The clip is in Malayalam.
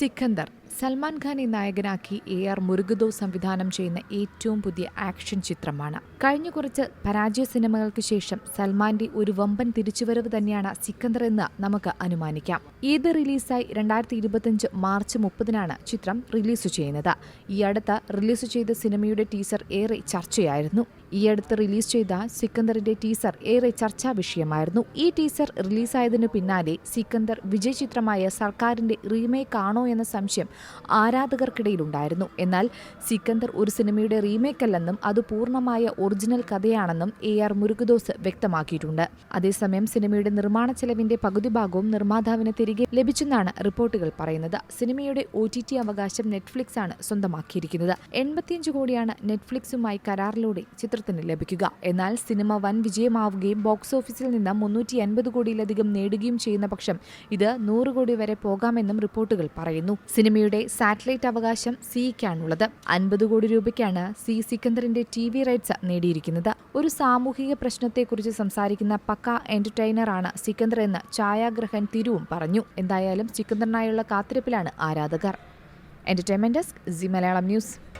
സിക്കന്ദർ സൽമാൻ ഖാനെ നായകനാക്കി എ ആർ മുരുകദോ സംവിധാനം ചെയ്യുന്ന ഏറ്റവും പുതിയ ആക്ഷൻ ചിത്രമാണ്. കഴിഞ്ഞ കുറച്ച് പരാജയ സിനിമകൾക്ക് ശേഷം സൽമാന്റെ ഒരു വമ്പൻ തിരിച്ചുവരവ് തന്നെയാണ് സിക്കന്ദർ എന്ന് നമുക്ക് അനുമാനിക്കാം. ഇത് റിലീസായി രണ്ടായിരത്തി ഇരുപത്തിയഞ്ച് മാർച്ച് മുപ്പതിനാണ് ചിത്രം റിലീസ് ചെയ്യുന്നത്. ഈ അടുത്ത് റിലീസ് ചെയ്ത സിനിമയുടെ ടീസർ ഏറെ ചർച്ചയായിരുന്നു. ഈ അടുത്ത് റിലീസ് ചെയ്ത സിക്കന്ദറിന്റെ ടീസർ ഏറെ ചർച്ചാ വിഷയമായിരുന്നു. ഈ ടീസർ റിലീസായതിനു പിന്നാലെ സിക്കന്ദർ വിജയ് ചിത്രമായ സർക്കാരിന്റെ റീമേക്ക് ആണോ എന്ന സംശയം ആരാധകർക്കിടയിലുണ്ടായിരുന്നു. എന്നാൽ സിക്കന്ദർ ഒരു സിനിമയുടെ റീമേക്ക് അല്ലെന്നും അത് പൂർണമായ ഒറിജിനൽ കഥയാണെന്നും എ ആർ മുരുകുദോസ് വ്യക്തമാക്കിയിട്ടുണ്ട്. അതേസമയം സിനിമയുടെ നിർമ്മാണ ചെലവിന്റെ പകുതി ഭാഗവും നിർമ്മാതാവിന് തിരികെ ലഭിച്ചെന്നാണ് റിപ്പോർട്ടുകൾ പറയുന്നത്. സിനിമയുടെ ഒ ടി ടി അവകാശം നെറ്റ്ഫ്ലിക്സ് ആണ് സ്വന്തമാക്കിയിരിക്കുന്നത്. എൺപത്തിയഞ്ച് കോടിയാണ് നെറ്റ്ഫ്ലിക്സുമായി കരാറിലൂടെ ചിത്രത്തിന് ലഭിക്കുക. എന്നാൽ സിനിമ വൻ വിജയമാവുകയും ബോക്സ് ഓഫീസിൽ നിന്ന് മുന്നൂറ്റി അൻപത് കോടിയിലധികം നേടുകയും ചെയ്യുന്ന പക്ഷം ഇത് നൂറ് കോടി വരെ പോകാമെന്നും റിപ്പോർട്ടുകൾ പറയുന്നു. സിനിമയുടെ സാറ്റലൈറ്റ് അവകാശം സിക്കാണുള്ളത് അൻപത് കോടി രൂപയ്ക്കാണ് സി സിക്കന്ദറിന്റെ ടി വി റൈറ്റ്സ് നേടിയിരിക്കുന്നത്. ഒരു സാമൂഹിക പ്രശ്നത്തെക്കുറിച്ച് സംസാരിക്കുന്ന പക്ക എന്റർടൈനറാണ് സിക്കന്ദർ എന്ന് ഛായാഗ്രഹൻ തിരുവും പറഞ്ഞു. എന്തായാലും സിക്കന്ദറിനായുള്ള കാത്തിരിപ്പിലാണ് ആരാധകർ. Entertainment desk Zee Malayalam news.